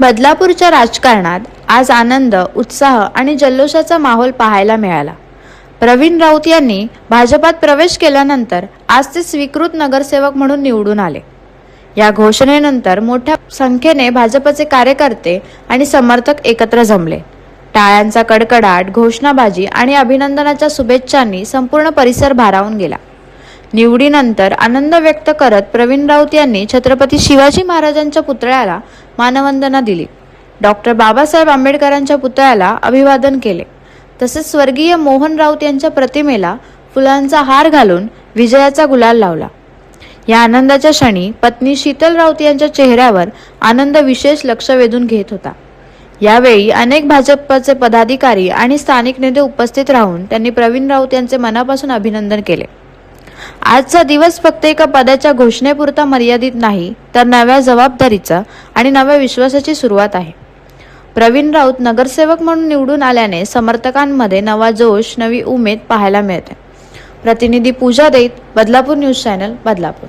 बदलापूरच्या राजकारणात आज आनंद उत्साह आणि जल्लोषाचा माहोल पाहायला मिळाला. प्रवीण राऊत यांनी भाजपात प्रवेश केल्यानंतर आज ते स्वीकृत नगरसेवक म्हणून निवडून आले. या घोषणेनंतर मोठ्या संख्येने भाजपचे कार्यकर्ते आणि समर्थक एकत्र जमले. टाळ्यांचा कडकडाट घोषणाबाजी आणि अभिनंदनाच्या शुभेच्छांनी संपूर्ण परिसर भारावून गेला. निवडीनंतर आनंद व्यक्त करत प्रवीण राऊत यांनी छत्रपती शिवाजी महाराजांच्या पुतळ्याला मानवंदना दिली. डॉक्टर बाबासाहेब आंबेडकरांच्या पुतळ्याला अभिवादन केले. तसेच स्वर्गीय मोहन राऊत यांच्या प्रतिमेला फुलांचा हार घालून विजयाचा गुलाल लावला. या आनंदाच्या क्षणी पत्नी शीतल राऊत यांच्या चेहऱ्यावर आनंद विशेष लक्ष वेधून घेत होता. यावेळी अनेक भाजपचे पदाधिकारी आणि स्थानिक नेते उपस्थित राहून त्यांनी प्रवीण राऊत यांचे मनापासून अभिनंदन केले. आजचा दिवस फक्त एका पदाच्या घोषणेपुरता मर्यादित नाही तर नव्या जबाबदारीचा आणि नव्या विश्वासाची सुरुवात आहे. प्रवीण राऊत नगरसेवक म्हणून निवडून आल्याने समर्थकांमध्ये नवा जोश नवी उमेद पाहायला मिळते. प्रतिनिधी पूजा देत बदलापूर न्यूज चॅनल बदलापूर.